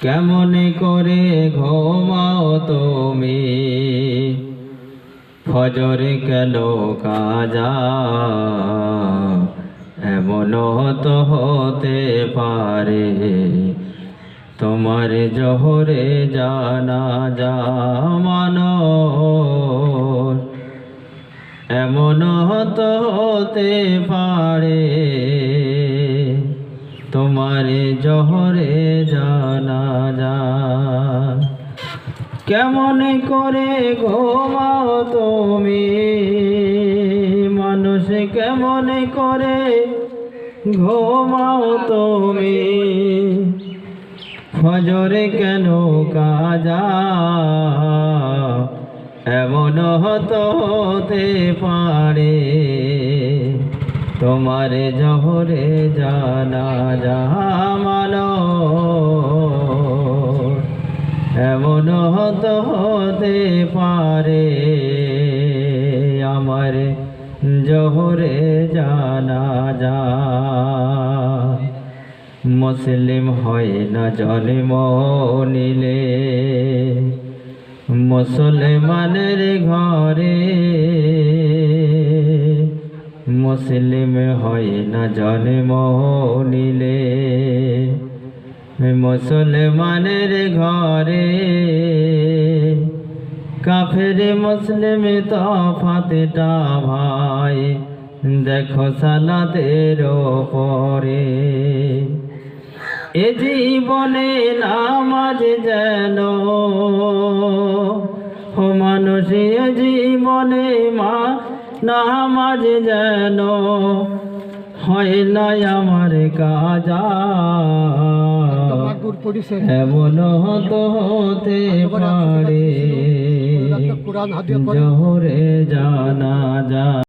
কেমন করে ঘুমাও তুমি? ফজরে কেন কাজা? এমন তো হতে পারে। তোমার জহরে জানা যা মানো এমন তো হতে পারে। তোমার জহরে জানা যা কেমন করে ঘুমাও তুমি? মানুষ কেমন করে ঘুমাও তুমি? ফজরে কেন কাজা? এমন হতো পারে। তোমার জহরে জানা জামানো এমন হতো হতে পারে আমার জহরে জানা যা। মুসলিম হয় না জন্ম নিলে। মুসলমানের ঘরে মুসলিম হয় না জন্ম নিলে। মুসলমানের ঘরে কাফের মুসলিম তফাতটা ভাই, দেখো সালাদের পরে এ জীবনে নামাজ যেন মানুষ জীবনে মা নামাজ যেন হয় না আমার কাজা। এমন হতো হতে পারে জহরে জানা যা